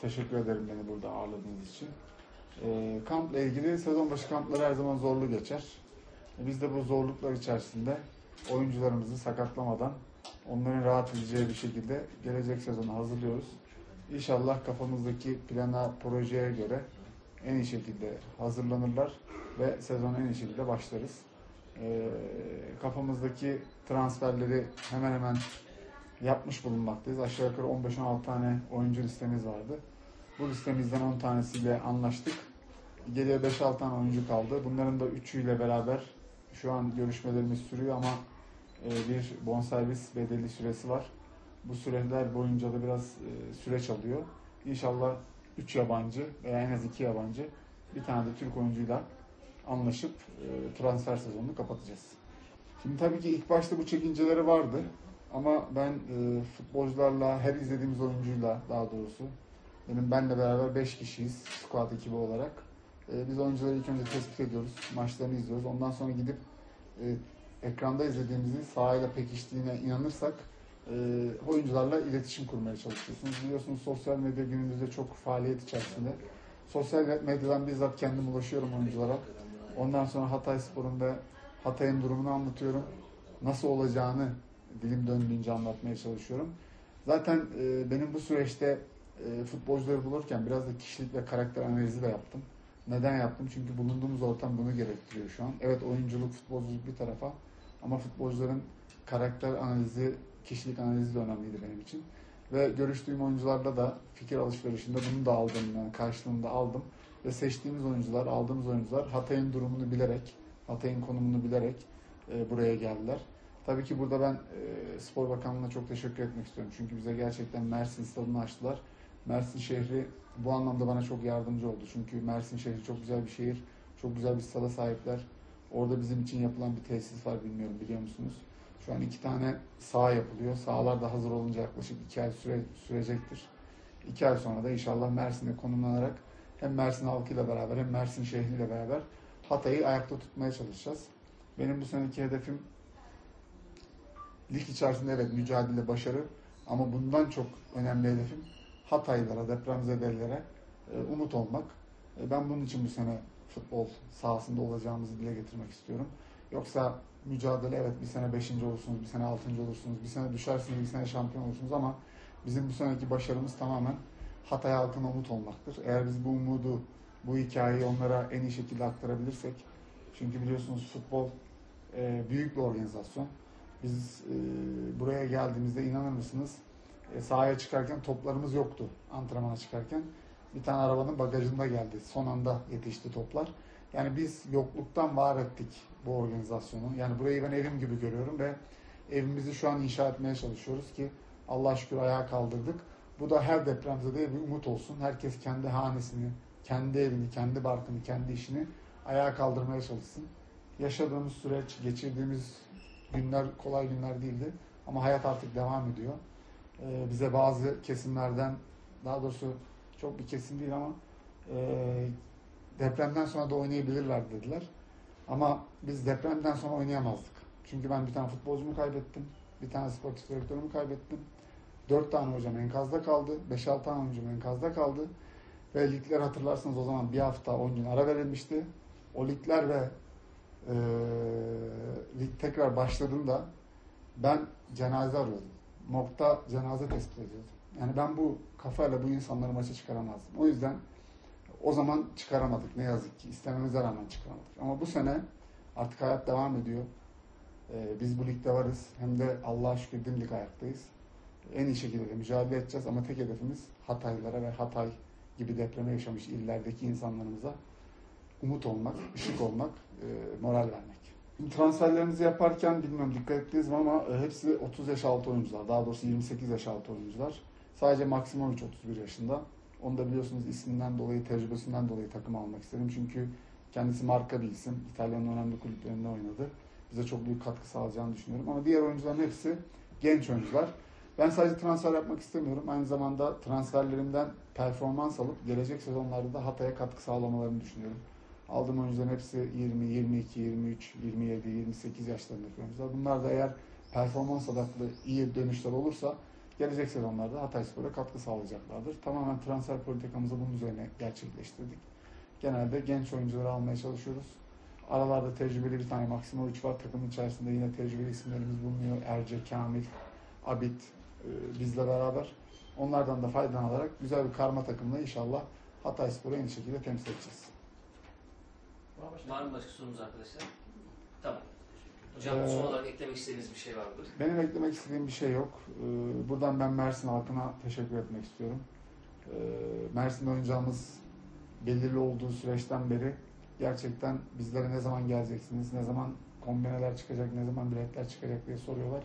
teşekkür ederim beni burada ağırladığınız için. Ee, kampla ilgili sezon başı kampları her zaman zorlu geçer. Biz de bu zorluklar içerisinde oyuncularımızı sakatlamadan onların rahat edeceği bir şekilde gelecek sezonu hazırlıyoruz. İnşallah kafamızdaki plana, projeye göre en iyi şekilde hazırlanırlar ve sezona en iyi şekilde başlarız. Ee, kafamızdaki transferleri hemen hemen yapmış bulunmaktayız. Aşağı yukarı 15-16 tane oyuncu listemiz vardı. Bu listemizden 10 tanesiyle anlaştık. Geriye 5-6 tane oyuncu kaldı. Bunların da 3'üyle beraber şu an görüşmelerimiz sürüyor ama e, bir bonservis bedeli süresi var. Bu süreler boyunca da biraz e, süreç alıyor. İnşallah 3 yabancı veya en az 2 yabancı bir tane de Türk oyuncuyla anlaşıp e, transfer sezonunu kapatacağız. Şimdi tabii ki ilk başta bu çekinceleri vardı. Ama ben e, futbolcularla, her izlediğimiz oyuncuyla daha doğrusu, benim benle beraber 5 kişiyiz squad ekibi olarak. E, biz oyuncuları ilk önce tespit ediyoruz, maçlarını izliyoruz. Ondan sonra gidip e, ekranda izlediğimizi sahayla pekiştiğine inanırsak e, oyuncularla iletişim kurmaya çalışıyorsunuz. Biliyorsunuz sosyal medya günümüzde çok faaliyet içerisinde. Sosyal medyadan bizzat kendim ulaşıyorum oyunculara. Ondan sonra Hatay Spor'un ve Hatay'ın durumunu anlatıyorum. Nasıl olacağını dilim döndüğünce anlatmaya çalışıyorum. Zaten e, benim bu süreçte e, futbolcuları bulurken biraz da kişilik ve karakter analizi de yaptım. Neden yaptım? Çünkü bulunduğumuz ortam bunu gerektiriyor şu an. Evet oyunculuk, futbolculuk bir tarafa ama futbolcuların karakter analizi, kişilik analizi de önemliydi benim için. Ve görüştüğüm oyuncularla da fikir alışverişinde bunu da aldım, yani karşılığında aldım. Ve seçtiğimiz oyuncular, aldığımız oyuncular Hatay'ın durumunu bilerek, Hatay'ın konumunu bilerek e, buraya geldiler. Tabii ki burada ben e, Spor Bakanlığı'na çok teşekkür etmek istiyorum. Çünkü bize gerçekten Mersin stadını açtılar. Mersin şehri bu anlamda bana çok yardımcı oldu. Çünkü Mersin şehri çok güzel bir şehir. Çok güzel bir stada sahipler. Orada bizim için yapılan bir tesis var bilmiyorum biliyor musunuz? Şu an iki tane saha yapılıyor. Sahalar da hazır olunca yaklaşık iki ay süre, sürecektir. İki ay sonra da inşallah Mersin'e konumlanarak hem Mersin halkıyla beraber hem Mersin şehriyle beraber Hatay'ı ayakta tutmaya çalışacağız. Benim bu seneki hedefim lig içerisinde evet mücadele, başarı ama bundan çok önemli hedefim Hataylılara, depremzedelere e, umut olmak. E, ben bunun için bu sene futbol sahasında olacağımızı dile getirmek istiyorum. Yoksa mücadele evet bir sene beşinci olursunuz, bir sene altıncı olursunuz, bir sene düşersiniz, bir sene şampiyon olursunuz ama bizim bu seneki başarımız tamamen Hatay halkına umut olmaktır. Eğer biz bu umudu, bu hikayeyi onlara en iyi şekilde aktarabilirsek, çünkü biliyorsunuz futbol e, büyük bir organizasyon. Biz e, buraya geldiğimizde inanır mısınız e, sahaya çıkarken toplarımız yoktu antrenmana çıkarken. Bir tane arabanın bagajında geldi. Son anda yetişti toplar. Yani biz yokluktan var ettik bu organizasyonu. Yani burayı ben evim gibi görüyorum ve evimizi şu an inşa etmeye çalışıyoruz ki Allah şükür ayağa kaldırdık. Bu da her depremde de bir umut olsun. Herkes kendi hanesini, kendi evini, kendi barkını, kendi işini ayağa kaldırmaya çalışsın. Yaşadığımız süreç, geçirdiğimiz günler kolay günler değildi. Ama hayat artık devam ediyor. Ee, bize bazı kesimlerden, daha doğrusu çok bir kesim değil ama e, depremden sonra da oynayabilirler dediler. Ama biz depremden sonra oynayamazdık. Çünkü ben bir tane futbolcumu kaybettim. Bir tane sportif direktörümü kaybettim. Dört tane hocam enkazda kaldı. Beş altı tane oyuncum enkazda kaldı. Ve ligler hatırlarsınız o zaman bir hafta on gün ara verilmişti. O ligler ve e, lig tekrar başladığında ben cenaze arıyordum. Mob'da cenaze tespit ediyordum. Yani ben bu kafayla bu insanları maça çıkaramazdım. O yüzden o zaman çıkaramadık ne yazık ki. İstememize rağmen çıkaramadık. Ama bu sene artık hayat devam ediyor. Ee, biz bu ligde varız. Hem de Allah'a şükür dimdik ayaktayız. En iyi şekilde de mücadele edeceğiz ama tek hedefimiz Hataylılara ve Hatay gibi depreme yaşamış illerdeki insanlarımıza umut olmak, ışık olmak, e, moral vermek. Transferlerimizi yaparken bilmiyorum dikkat ettiniz mi ama e, hepsi 30 yaş altı oyuncular. Daha doğrusu 28 yaş altı oyuncular. Sadece Maksimovic 31 yaşında. Onu da biliyorsunuz isminden dolayı, tecrübesinden dolayı takım almak istedim. Çünkü kendisi marka bir isim. İtalya'nın önemli kulüplerinde oynadı. Bize çok büyük katkı sağlayacağını düşünüyorum. Ama diğer oyuncuların hepsi genç oyuncular. Ben sadece transfer yapmak istemiyorum. Aynı zamanda transferlerimden performans alıp gelecek sezonlarda da Hatay'a katkı sağlamalarını düşünüyorum. Aldığım oyuncuların hepsi 20, 22, 23, 27, 28 yaşlarındaki oyuncular. Bunlar da eğer performans odaklı iyi dönüşler olursa gelecek sezonlarda Hatayspor'a katkı sağlayacaklardır. Tamamen transfer politikamızı bunun üzerine gerçekleştirdik. Genelde genç oyuncuları almaya çalışıyoruz. Aralarda tecrübeli bir tane Maksimovic var. Takımın içerisinde yine tecrübeli isimlerimiz bulunuyor. Erce, Kamil, Abit e, bizle beraber. Onlardan da faydalanarak güzel bir karma takımla inşallah Hatayspor'u en iyi şekilde temsil edeceğiz. Var mı başka sorunuz arkadaşlar? Tamam. Hocam Ee, son olarak eklemek istediğiniz bir şey var mıdır? Benim eklemek istediğim bir şey yok. Ee, Buradan ben Mersin halkına teşekkür etmek istiyorum. Ee, Mersin'de oynayacağımız belirli olduğu süreçten beri gerçekten bizlere ne zaman geleceksiniz, ne zaman kombineler çıkacak, ne zaman biletler çıkacak diye soruyorlar.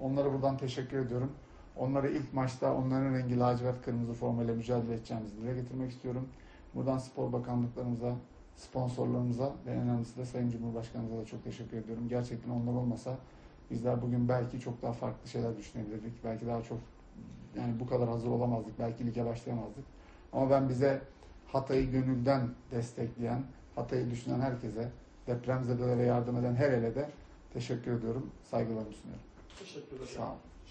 Onlara buradan teşekkür ediyorum. Onlara ilk maçta onların rengi lacivert kırmızı formayla mücadele edeceğimizi dile getirmek istiyorum. Buradan spor bakanlıklarımıza, sponsorlarımıza ve en önemlisi de Sayın Cumhurbaşkanımıza da çok teşekkür ediyorum. Gerçekten onlar olmasa bizler bugün belki çok daha farklı şeyler düşünebilirdik. Belki daha çok yani bu kadar hazır olamazdık. Belki lige başlayamazdık. Ama ben bize Hatay'ı gönülden destekleyen, Hatay'ı düşünen herkese, depremzedelere yardım eden her ele de teşekkür ediyorum. Saygılarımı sunuyorum. Teşekkürler. Sağ olun.